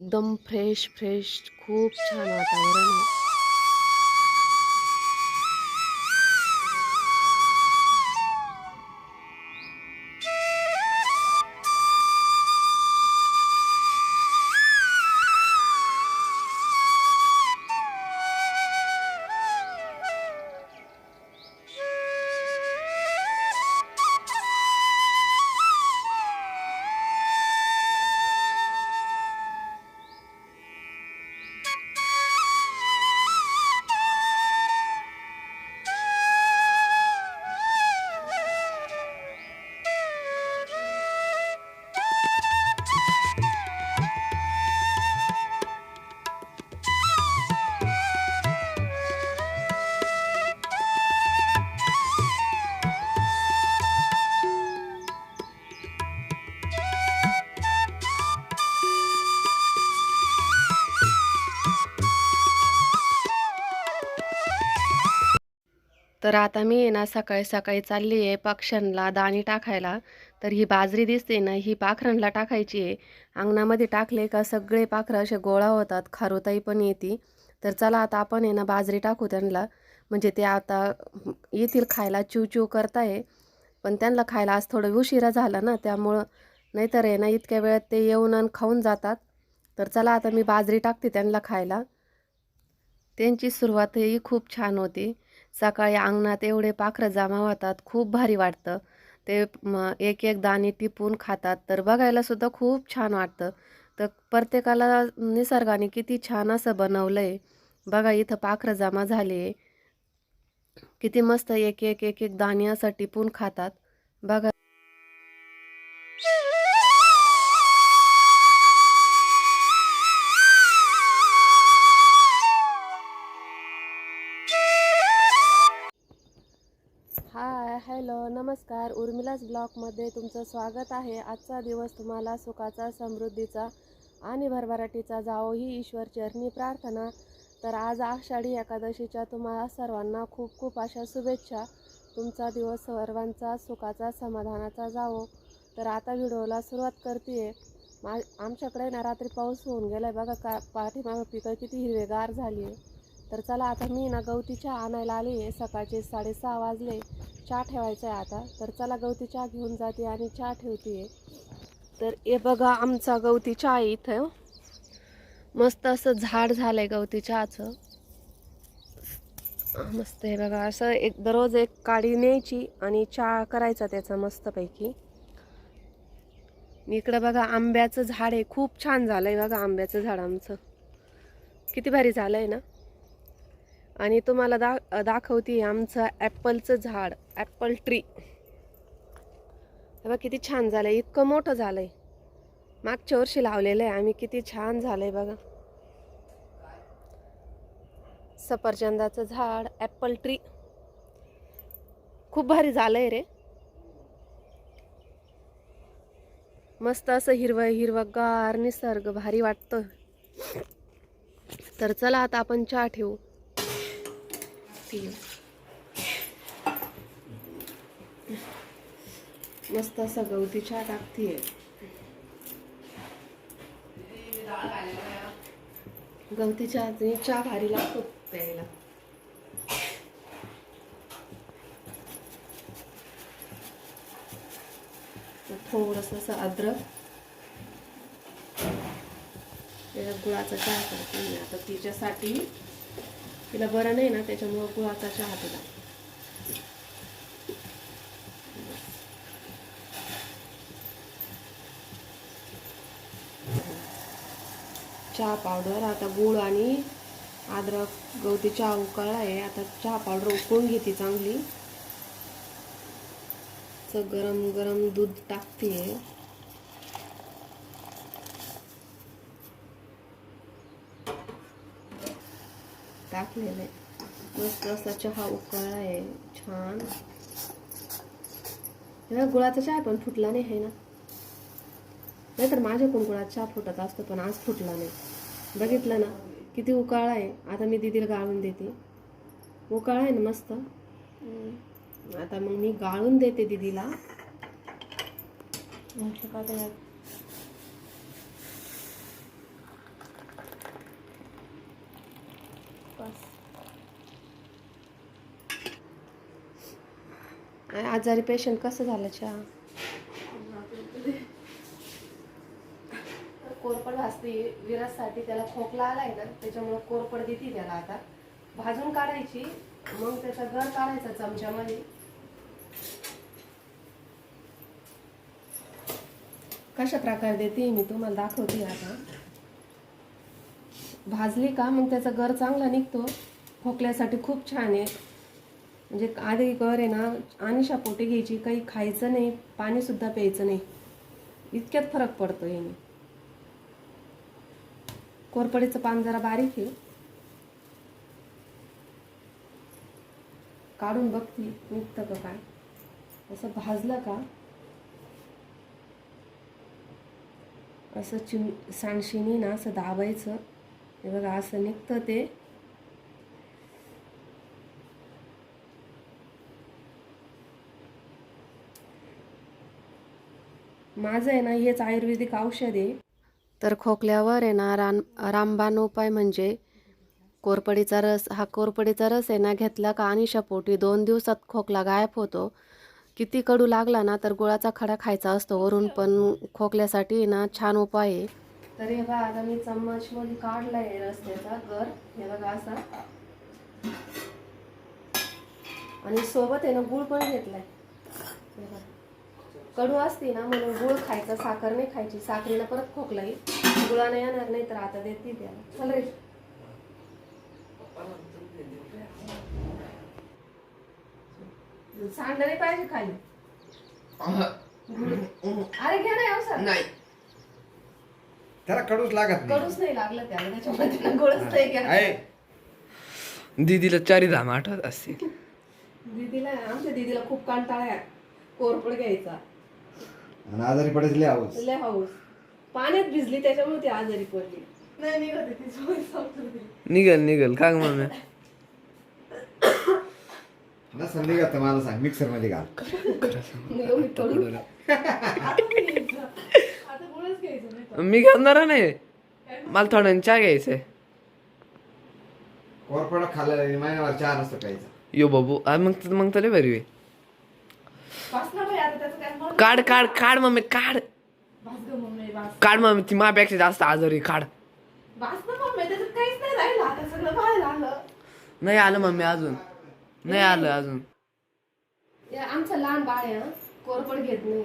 एकदम fresh fresh खूप छान वातावरण आहे. तर आता मी आहे ना सकाळी सकाळी चालली आहे पक्ष्यांना दाणी टाकायला. तर ही बाजरी दिसते ना ही पाखरांना टाकायची आहे. अंगणामध्ये टाकले का सगळे पाखरं असे गोळा होतात खारुताई पण येते. तर चला आता आपण आहे ना बाजरी टाकू त्यांना. म्हणजे ते आता येतील खायला चिव चिव करताय. पण त्यांना खायला आज थोडं उशिरा झाला ना त्यामुळं नाहीतर आहे ना इतक्या वेळात ते येऊन आणि खाऊन जातात. तर चला आता मी बाजरी टाकते त्यांना खायला. त्यांची सुरुवातही खूप छान होती. सकाळी अंगणात एवढे पाखरं जमा होतात खूप भारी वाटतं. ते एक एक दाणे टिपून खातात. तर बघायला सुद्धा खूप छान वाटतं. तर प्रत्येकाला निसर्गाने किती छान असं बनवलं आहे बघा इथं पाखरं जमा झाली. आहे किती मस्त एक एक एक एक दाणे असं टिपून खातात. बघा. नमस्कार उर्मिलाच ब्लॉगमध्ये तुमचं स्वागत आहे. आजचा दिवस तुम्हाला सुखाचा समृद्धीचा आणि भरभराटीचा जावो ही ईश्वर चरणी प्रार्थना. तर आज आषाढी एकादशीच्या तुम्हाला सर्वांना खूप खूप अशा शुभेच्छा. तुमचा दिवस सर्वांचा सुखाचा समाधानाचा जावो. तर आता व्हिडिओला सुरुवात करते मा आमच्याकडे ना रात्री पाऊस होऊन गेला आहे बघा का पाठीमागं पिकं किती हिरवेगार झाली आहे तर चला आता मी ना गवती चहा आणायला आली आहे. सकाळचे साडेसहा वाजले. चहा ठेवायचा आहे आता. तर चला गवती चहा घेऊन जाते आणि चहा ठेवते. तर हे बघा आमचा गवती चहा आहे इथं हो. मस्त असं झाड झालंय गवती चहाचं. मस्त आहे बघा. असं एक दररोज एक काडी न्यायची आणि चहा करायचा त्याचा मस्तपैकी. इकडं बघा आंब्याचं झाड आहे. खूप छान झालंय बघा आंब्याचं झाड आमचं. किती भारी झालंय ना? आणि तुम्हाला दा दाखवते आमचं ॲपलचं झाड ॲपल ट्री. बघा किती छान झालं आहे इतकं मोठं झालं आहे मागच्या वर्षी लावलेलं आहे आम्ही किती छान झालं आहे बघा. सफरचंदाचं झाड ॲपल ट्री. खूप भारी झालं आहे रे. मस्त असं हिरवं हिरवगार निसर्ग भारी वाटतं. तर चला आता आपण चहा ठेवू. मस्त असं गवती चहा टाकतीये. गवती चहा चहा भारी लागतो प्यायला. थोडस असं अद्रक. त्याच्यात गुळाचा चहा करते मी आता तिच्यासाठी. तिला बरं नाही ना त्याच्यामुळं गुळाचा चहा तिला चहा पावडर आता गुळ आणि अद्रक गवती चहा उकळला आहे. आता चहा पावडर उकळून घेते चांगली. गरम गरम दूध टाकते टाकलेलं आहे मस्त असा चहा उकळला आहे. छान. हे गुळाचा चहा पण फुटला नाही आहे ना? नाहीतर माझ्याकडून गुळाचा चहा फुटत असतो पण आज फुटला नाही. बघितलं ना किती उकाळा आहे. आता मी दीदीला गाळून देते. उकाळा आहे ना मस्त? आता मग मी गाळून देते दीदीला म्हटलं का ते बस आणि आजारी पेशंट कसं झालं चहा? कोरपड भाजते विराजसाठी त्याला खोकला आलाय ना त्याच्यामुळे कोरपड देते त्याला आता. भाजून काढायची मग त्याचा गर काढायचा चमच्यामध्ये. कशा प्रकारे देते मी तुम्हाला दाखवते आता. भाजली का मग त्याचा गर चांगला निघतो. खोकल्यासाठी खूप छान आहे. म्हणजे आधी गर आहे ना आणि पोटी घ्यायची काही खायचं नाही पाणीसुद्धा प्यायचं नाही. इतक्यात फरक पडतो याने. कोरपडीचं पान जरा बारीक आहे. काढून बघते निघतं का काय. असं भाजलं का असं चिम सांडशिनी ना असं दाबायचं. हे बघा असं निघतं ते. माझं आहे ना हेच आयुर्वेदिक औषध आहे. तर खोकल्यावर आहे ना रान रामबाण उपाय म्हणजे कोरपडीचा रस हा कोरपडीचा रस आहे ना घेतला का आणि शपोटी दोन दिवसात खोकला गायब होतो. किती कडू लागला ना तर गुळाचा खडा खायचा असतो. वरून पण खोकल्यासाठी ना छान उपाय आहे. तर हे बघा आता मी चम्मचमध्ये काढलाय रस्त्याचा गर हे बघा असा. आणि सोबत आहे ना गुळ पण घेतलाय. बघा. कडू असते ना म्हणून गुळ खायचा साखर नाही खायची. साखरेला परत खोकला येईल गुळाने येणार नाही तर आता देते त्याला. चल रे. सांडलं नाही पाहिजे खाली. अरे घ्या ना अवसर नाही. त्याला कडूच लागत नाही. कडूच नाही लागलं त्याला त्याच्यामुळे त्याला गोळच नाही घ्या आहे. दीदीला चारी धाम आठवत असतील. दीदीला आमच्या दीदीला खूप कंटाळा आहे. कोरपड घ्यायचा. आणि आजारी पडायची लय आवाज लय हाऊस पाण्यात भिजली त्याच्यामुळे ती आजारी पडली. नाही निघत ती. निघल निघल का ग मम्मी ना संधी घात मला सांग मिक्सरमध्ये घाल. एवढी कडू. आता नाही घ्यायचं. आता गुळच घ्यायचं नाही का? मी घेणार नाही. मला थोडा चहा घ्यायचंय. कोरपडा खाल्ला महिन्यावर चार असतं प्यायचा. यो बाबू आ, मग मग तले बरी ना बाई, आता त्याचं काय मत- काढ काढ काढ मम्मी काढ. काढ मम्मी ती मापेक्षा जास्त आजारी काढ बस ना मम्मी, त्याच्यात काहीच नाही आलं. नाही आलं मम्मी अजून नाही आलं अजून आमचं लहान बाळ आहे हं. कोरपड घेत नाही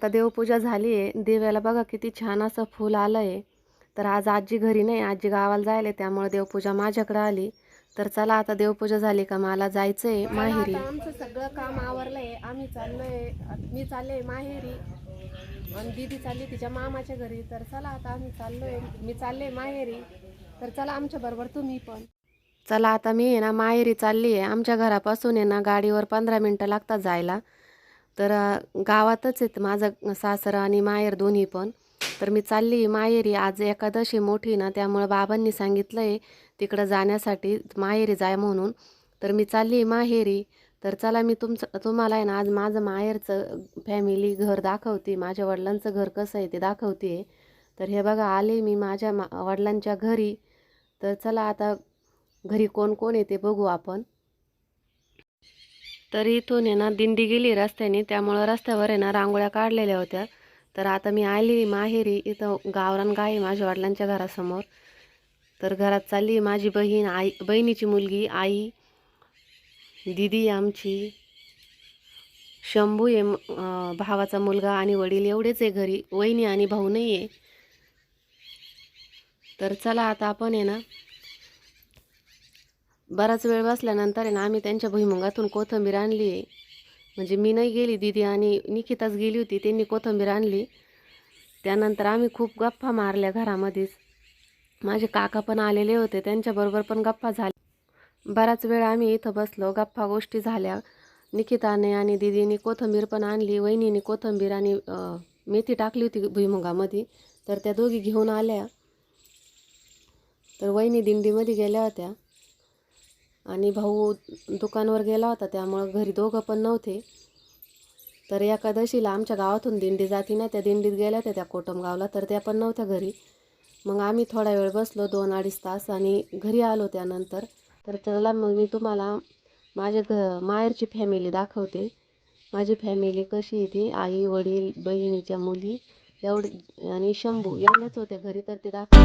आता देवपूजा झाली आहे देव्याला बघा किती छान असं फूल आलं आहे तर आज आजी घरी नाही आजी गावाला जायला त्यामुळे देवपूजा माझ्याकडे आली. तर चला आता देवपूजा झाली का मला जायचंय माहेरी. आमचं सगळं काम आवरलंय. आम्ही चाललोय मी चालले माहेरी. आणि दीदी चालली तिच्या मामाच्या घरी. तर चला आता आम्ही चाललोय मी चालले माहेरी. तर चला आमच्या बरोबर तुम्ही पण. चला आता मी आहे ना माहेरी चालली आहे आमच्या घरापासून आहे ना गाडीवर पंधरा मिनटं लागतात जायला. तर गावातच आहेत माझं सासरा आणि माहेर दोन्ही पण. तर मी चालली माहेरी. आज एकादशी मोठी ना त्यामुळं बाबांनी सांगितलं आहे तिकडं जाण्यासाठी माहेरी जाय म्हणून. तर मी चालली माहेरी. तर चला मी तुमचं तुम्हाला आहे ना आज माझं माहेरचं फॅमिली घर दाखवते. माझ्या वडिलांचं घर कसं आहे ते दाखवते. तर हे बघा आले मी माझ्या मा वडिलांच्या घरी. तर चला आता घरी कोण कोण येते बघू आपण. तर इथून आहे ना दिंडी गेली रस्त्याने. त्यामुळं रस्त्यावर आहे ना रांगोळ्या काढलेल्या होत्या. तर आता मी आली माहेरी इथं गावरान गाय माझ्या वडिलांच्या घरासमोर. तर घरात चालली माझी बहीण आई बहिणीची मुलगी आई दिदी आमची. शंभू आहे भावाचा मुलगा आणि वडील एवढेच आहे घरी. वहिनी आणि भाऊ नाही आहे. तर चला आता आपण आहे ना बराच वेळ बसल्यानंतर आहे ना आम्ही त्यांच्या भुईमुगातून कोथिंबीर आणली. आहे म्हणजे मी नाही गेली दिदी आणि निकिताच गेली होती त्यांनी कोथिंबीर आणली. त्यानंतर आम्ही खूप गप्पा मारल्या घरामध्येच. माझे काका पण आलेले होते त्यांच्याबरोबर पण गप्पा झाल्या. बराच वेळ आम्ही इथं बसलो गप्पा गोष्टी झाल्या. निकिताने आणि दिदीने कोथिंबीर पण आणली वहिनीने कोथिंबीर आणि मेथी टाकली होती भुईमुगामध्ये. तर त्या दोघी घेऊन आल्या. तर वहिनी दिंडीमध्ये गेल्या होत्या. आणि भाऊ दुकानवर गेला होता त्यामुळं घरी दोघं पण नव्हते. तर एकादशीला आमच्या गावातून दिंडी जाती ना त्या दिंडीत गेल्या होत्या त्या कोटमगावला तर त्या पण नव्हत्या घरी. मग आम्ही थोडा वेळ बसलो दोन अडीच तास आणि घरी आलो त्यानंतर. तर त्याला मग मी तुम्हाला माझ्या घ माहेरची फॅमिली दाखवते. माझी फॅमिली कशी आहे ती? आई वडील बहिणीच्या मुली एवढी आणि शंभू एवढ्याच होत्या घरी तर ते दाखव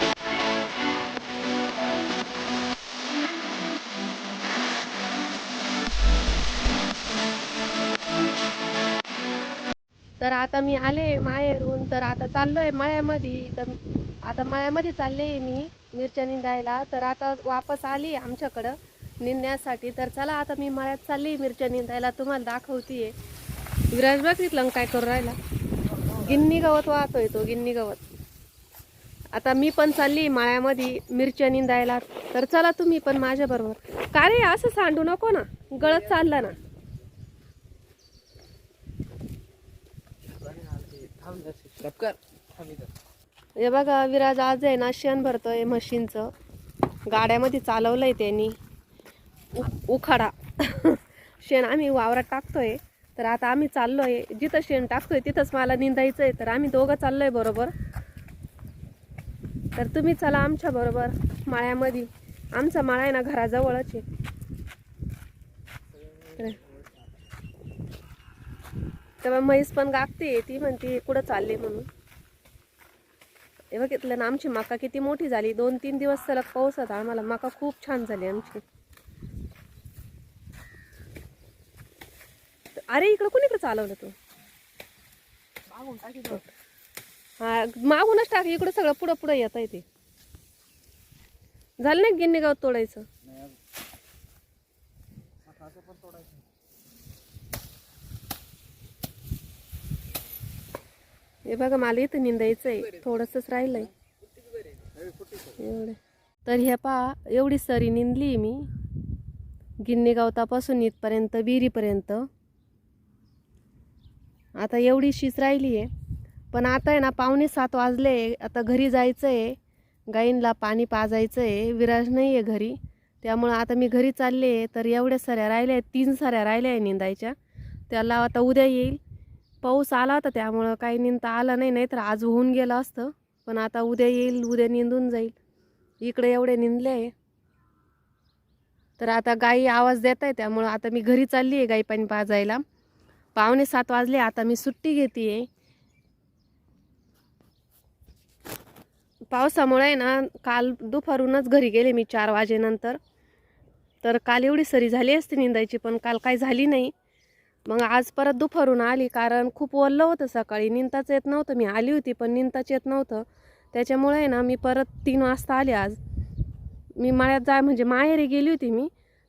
तर आता मी आले माहेरून तर आता चाललोय मळ्यामध्ये तर आता मळ्यामध्ये चालले मी मिरच्या निंदायला. तर आता वापस आली आमच्याकडं निंदण्यासाठी. तर चला आता मी मळ्यात चालली मिरच्या निंदायला. तुम्हाला दाखवतीये. विराज बघितलं काय करू राहिला. गिन्नी गवत वाहतोय तो गिन्नी गवत. आता मी पण चालली माळ्यामध्ये मिरच्या निंदायला. तर चला तुम्ही पण माझ्या बरोबर. का रे असं सांडू नको ना. गळत चाललं ना. हे बघा विराज आज आहे ना शेण भरतोय म्हशींचं गाड्यामध्ये चालवलंय त्यांनी. उ- उखाडा. शेण आम्ही वावरात टाकतोय. तर आता आम्ही चाललोय. जिथं शेण टाकतोय तिथंच मला निंदायचंय. तर आम्ही दोघं चाललोय बरोबर. तर तुम्ही चला आमच्या बरोबर माळ्यामध्ये. आमचा माळा आहे ना घराजवळच आहे. तेव्हा म्हैस पण गागते ती म्हणते कुठं चालली म्हणून? हे बघितलं ना आमची मका किती मोठी झाली. दोन तीन दिवस सलग पाऊस होता आम्हाला मका खूप छान झाली आमची. अरे इकडं कोणीकडे चालवलं तू? हा मागूनच टाक. इकडं सगळं पुढं पुढं येत आहे ते. झालं नाही गिन्नी गाव तोडायचं. हे बघा मला इथं निंदायचं आहे थोडंसंच राहिलंय. एवढं. तर ह्या पहा एवढी सरी निंदली मी. गिन्नी गावतापासून इथपर्यंत विहिरीपर्यंत. आता एवढीशीच राहिली आहे. पण आता आहे ना पावणे सात वाजले आता घरी जायचं आहे गाईंला पाणी पाजायचं आहे विराज नाही आहे घरी. त्यामुळं आता मी घरी चालले आहे. तर एवढ्या सऱ्या राहिल्या आहेत. तीन सऱ्या राहिल्या आहे निंदायच्या. त्याला आता उद्या येईल. पाऊस आला होता त्यामुळं काही निंदता आलं नाही नाही तर आज होऊन गेलं असतं. पण आता उद्या येईल उद्या निंदून जाईल. इकडे एवढे निंदले आहे. तर आता गाई आवाज देत आहे त्यामुळं आता मी घरी चालली आहे गाई पाणी पाजायला. पावणे सात वाजले आता मी सुट्टी घेते आहे. पावसामुळे आहे ना काल दुपारूनच घरी गेले मी चार वाजेनंतर. तर काल एवढी सरी झाली असती निंदायची पण काल काही झाली नाही. मग आज परत दुपारून आली कारण खूप ओललं होतं सकाळी. निंताच येत नव्हतं. मी आली होती पण निंताच येत नव्हतं. त्याच्यामुळे आहे ना मी परत तीन वाजता आले आज. मी मळ्यात जाय म्हणजे माहेरी गेली होती मी.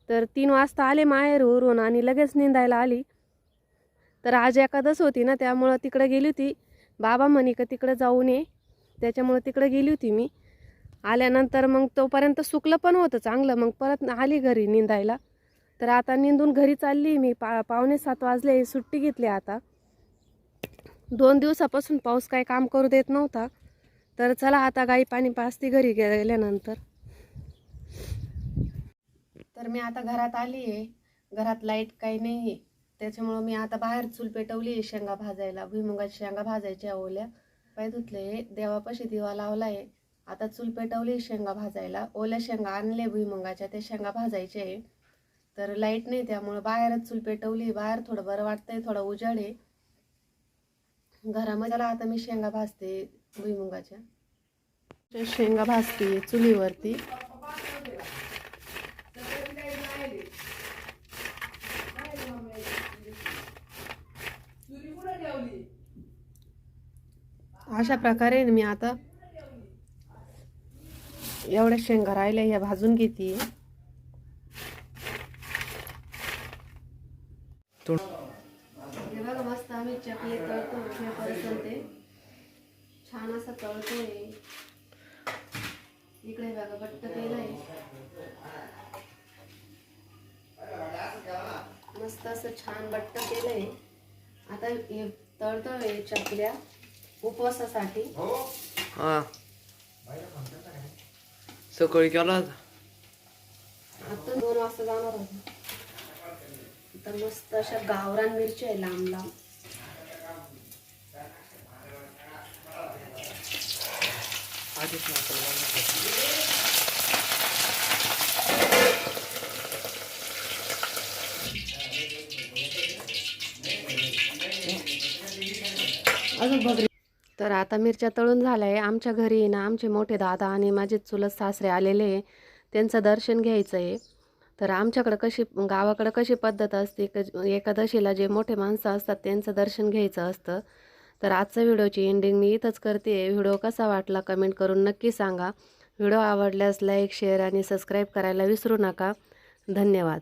तर तीन वाजता आले माहेरवरून आणि लगेच निंदायला आली. तर आज एकादच होती ना त्यामुळं तिकडे गेली होती. बाबा म्हणे का तिकडे जाऊन ये. त्याच्यामुळं तिकडे गेली होती मी. आल्यानंतर मग तोपर्यंत सुकलं पण होतं चांगलं. मग परत आली घरी निंदायला. तर आता निंदून घरी चालली मी. पा पावणे सात वाजले. सुट्टी घेतली आता. दोन दिवसापासून पाऊस काही काम करू देत नव्हता. तर चला आता गाई पाणी पाचती घरी गेल्यानंतर. तर मी आता घरात आली आहे. घरात लाइट काही नाही आहे. त्याच्यामुळं मी आता बाहेर चूल पेटवली आहे शेंगा भाजायला. भुईमुगाच्या शेंगा भाजायच्या ओल्या. पाय धुतले देवापाशी दिवा लावला आहे. आता चूल पेटवली शेंगा भाजायला. ओल्या शेंगा आणले भुईमुगाच्या. त्या शेंगा भाजायच्या आहे. तर लाइट नाही त्यामुळं बाहेरच चूल पेटवली. बाहेर थोडं बरं वाटतंय थोडं उजाड आहे. घरामध्ये चला आता मी शेंगा भाजते भुईमुगाच्या. शेंगा भाजते चुलीवरती. अशा प्रकारे मी आता एवढ्या शेंगा राहिल्या ह्या भाजून घेते. तो हे बघा मस्त आम्ही चकली तळतो उठण्यापर्यंत ते. छान असं तळतोय. इकडे बघा बट्ट केलंय. मस्त असं छान बट्ट केलंय. आता हे तळतोय चकल्या उपवासासाठी. हा. सकाळी केला आता दोन वाजता जाणार होतो. तर मस्त अशा गावरान मिरच्या आहे लांब लांब. अजून बघ तर आता मिरच्या तळून झाल्या आहे आमच्या घरी ना आमचे मोठे दादा आणि माझे चुलत सासरे आलेले आहे. त्यांचं दर्शन घ्यायचं आहे तर आमच्याकडं कशी गावाकडं कशी पद्धत असते? क एकादशीला जे मोठे माणसं असतात त्यांचं दर्शन घ्यायचं असतं. तर आजचा व्हिडिओची एंडिंग मी इथंच करते. व्हिडिओ कसा वाटला कमेंट करून नक्की सांगा. व्हिडिओ आवडल्यास लाईक शेअर आणि सबस्क्राईब करायला विसरू नका. धन्यवाद.